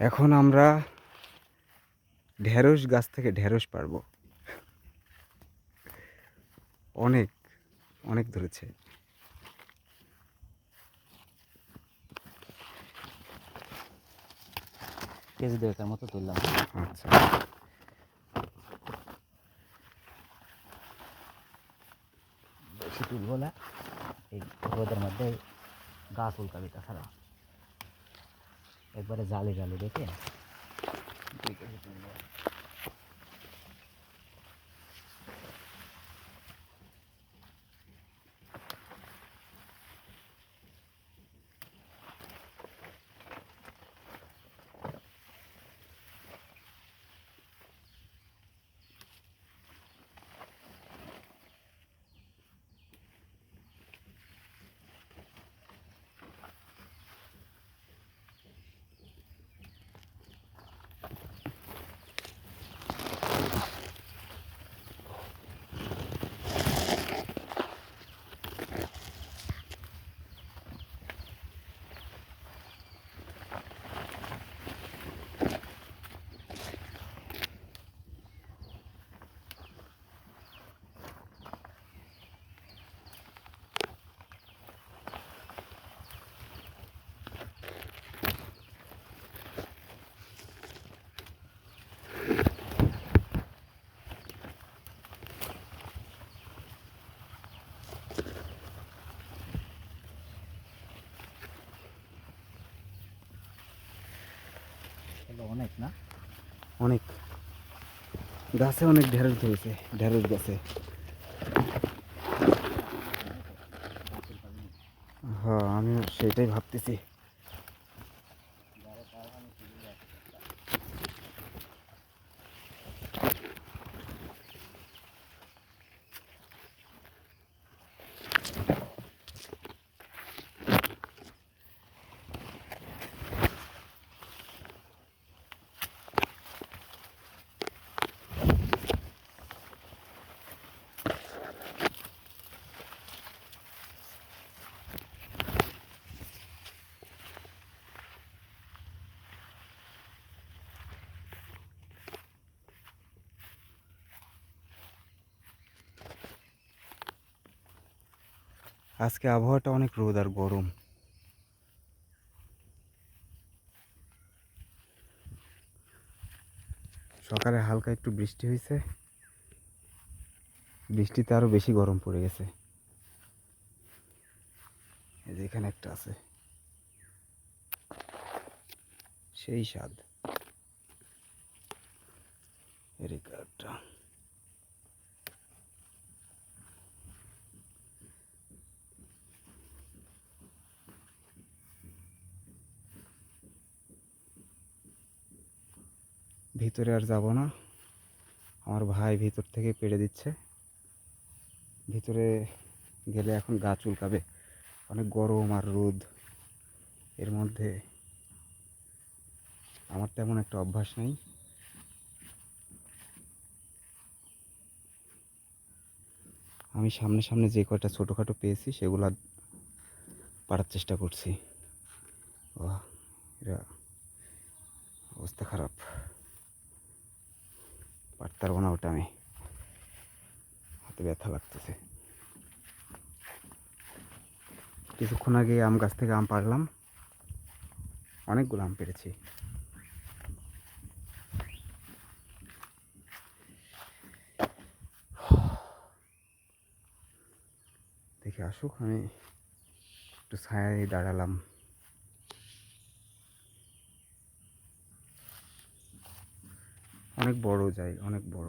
এখন আমরা ঢেঁড়স গাছ থেকে ঢেঁড়স পারব অনেক অনেক ধরেছে। কেজি দেড়টার মতো তুললাম। আচ্ছা। বেশি তুলবো না এই রোদের মধ্যে গাছ উল্কাবি তাছাড়া। একবারে জালে জালে রেখে অনেক না? অনেক। গাছে অনেক ঢেঁড়স ধরেছে ঢেঁড়স গাছে। হ্যাঁ আমিও সেটাই ভাবতেছি। আজকে আবহাওয়াটা অনেক রোদ আর গরম। সকালে হালকা একটু বৃষ্টি হয়েছে। বৃষ্টিতে আরও বেশি গরম পড়ে গেছে। এই যে এখানে একটা আছে। সেই স্বাদ। এরিকা ভিতরে আর যাব না। আমার ভাই ভিতর থেকে পেড়ে দিচ্ছে। ভিতরে গেলে এখন গা চুলকাবে। অনেক গরম আর রোদ। এর মধ্যে আমার তেমন একটা অভ্যাস নেই। আমি সামনে সামনে যে কয়টা ছোটোখাটো পেয়েছি, সেগুলা পারার চেষ্টা করছি। ও এরা অবস্থা খারাপ। পারতে না ওটা আমি হাতে ব্যথা লাগতেছে। কিছুক্ষণ আগে আম গাছ থেকে আম পারলাম অনেকগুলো আম পেরেছি। দেখে আসুক, আমি একটু ছায়ায় দাঁড়ালাম। অনেক বড় জায়গা অনেক বড়।